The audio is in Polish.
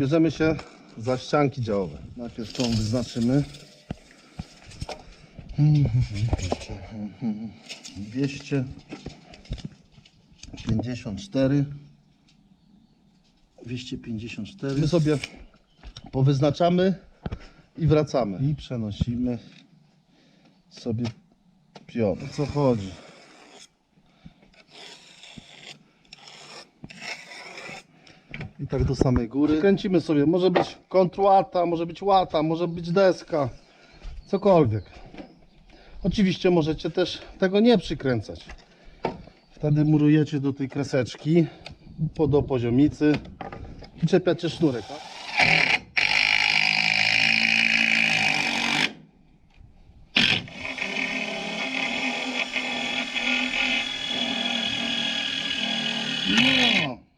bierzemy się za ścianki działowe. Najpierw tą wyznaczymy. 254 254 My sobie powyznaczamy i wracamy. I przenosimy sobie pion. O co chodzi? I tak do samej góry. Kręcimy sobie, może być kontrłata, może być łata, może być deska, cokolwiek. Oczywiście możecie też tego nie przykręcać. Wtedy murujecie do tej kreseczki, po do poziomicy i czepiacie sznurek. Tak? No.